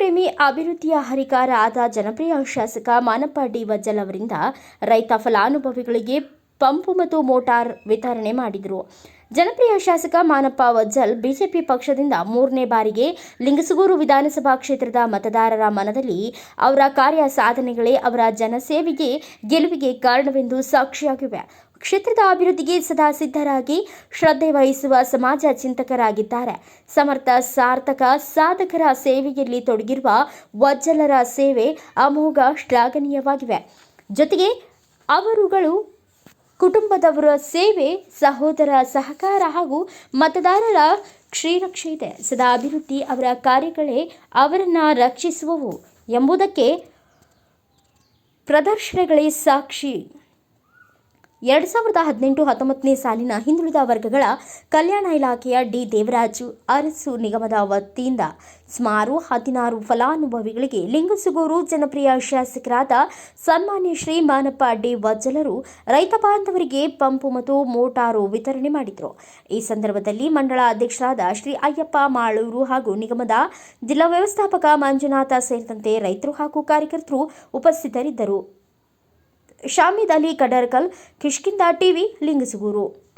ಅಭಿವೃದ್ಧಿಯ ಹರಿಕಾರ ಆದ ಜನಪ್ರಿಯ ಶಾಸಕ ಮಾನಪ್ಪ ಡಿ ವಜ್ಜಲ್ ಅವರಿಂದ ರೈತ ಫಲಾನುಭವಿಗಳಿಗೆ ಪಂಪು ಮತ್ತು ಮೋಟಾರ್ ವಿತರಣೆ ಮಾಡಿದರು. ಜನಪ್ರಿಯ ಶಾಸಕ ಮಾನಪ್ಪ ವಜ್ಜಲ್ ಬಿಜೆಪಿ ಪಕ್ಷದಿಂದ ಮೂರನೇ ಬಾರಿಗೆ ಲಿಂಗಸಗೂರು ವಿಧಾನಸಭಾ ಕ್ಷೇತ್ರದ ಮತದಾರರ ಮನದಲ್ಲಿ ಅವರ ಕಾರ್ಯ ಸಾಧನೆಗಳೇ ಅವರ ಜನಸೇವೆಗೆ ಗೆಲುವಿಗೆ ಕಾರಣವೆಂದು ಸಾಕ್ಷಿಯಾಗಿವೆ. ಕ್ಷೇತ್ರದ ಅಭಿವೃದ್ಧಿಗೆ ಸದಾ ಸಿದ್ಧರಾಗಿ ಶ್ರದ್ಧೆ ವಹಿಸುವ ಸಮಾಜ ಚಿಂತಕರಾಗಿದ್ದಾರೆ. ಸಮರ್ಥ, ಸಾರ್ಥಕ, ಸಾಧಕರ ಸೇವೆಯಲ್ಲಿ ತೊಡಗಿರುವ ವಜ್ಜಲರ ಸೇವೆ ಅಮೋಘ, ಶ್ಲಾಘನೀಯವಾಗಿವೆ. ಜೊತೆಗೆ ಅವರುಗಳು ಕುಟುಂಬದವರ ಸೇವೆ, ಸಹೋದರ ಸಹಕಾರ ಹಾಗೂ ಮತದಾರರ ಶ್ರೀರಕ್ಷೆ ಇದೆ ಸದಾ ಅಭಿವೃದ್ಧಿ ಅವರ ಕಾರ್ಯಗಳೇ ಅವರನ್ನು ರಕ್ಷಿಸುವವು ಎಂಬುದಕ್ಕೆ ಪ್ರದರ್ಶನಗಳೇ ಸಾಕ್ಷಿ. ಎರಡು ಸಾವಿರದ ಹದಿನೆಂಟು ಹತ್ತೊಂಬತ್ತನೇ ಸಾಲಿನ ಹಿಂದುಳಿದ ವರ್ಗಗಳ ಕಲ್ಯಾಣ ಇಲಾಖೆಯ ಡಿ. ದೇವರಾಜು ಅರಸು ನಿಗಮದ ವತಿಯಿಂದ ಸುಮಾರು ಹದಿನಾರು ಫಲಾನುಭವಿಗಳಿಗೆ ಲಿಂಗಸುಗೂರು ಜನಪ್ರಿಯ ಶಾಸಕರಾದ ಸನ್ಮಾನ್ಯ ಶ್ರೀ ಮಾನಪ್ಪ ಡಿ. ವಜ್ಜಲರು ರೈತ ಬಾಂಧವರಿಗೆ ಪಂಪು ಮತ್ತು ಮೋಟಾರು ವಿತರಣೆ ಮಾಡಿದರು. ಈ ಸಂದರ್ಭದಲ್ಲಿ ಮಂಡಳ ಅಧ್ಯಕ್ಷರಾದ ಶ್ರೀ ಅಯ್ಯಪ್ಪ ಮಾಳೂರು ಹಾಗೂ ನಿಗಮದ ಜಿಲ್ಲಾ ವ್ಯವಸ್ಥಾಪಕ ಮಂಜುನಾಥ ಸೇರಿದಂತೆ ರೈತರು ಹಾಗೂ ಕಾರ್ಯಕರ್ತರು ಉಪಸ್ಥಿತರಿದ್ದರು. ಶಾಮಿದ್ ಅಲಿ ಕಡರ್ಕಲ್ ಕಿಷ್ಕಿಂದ ಟಿವಿ ಲಿಂಗಸುಗೂರು.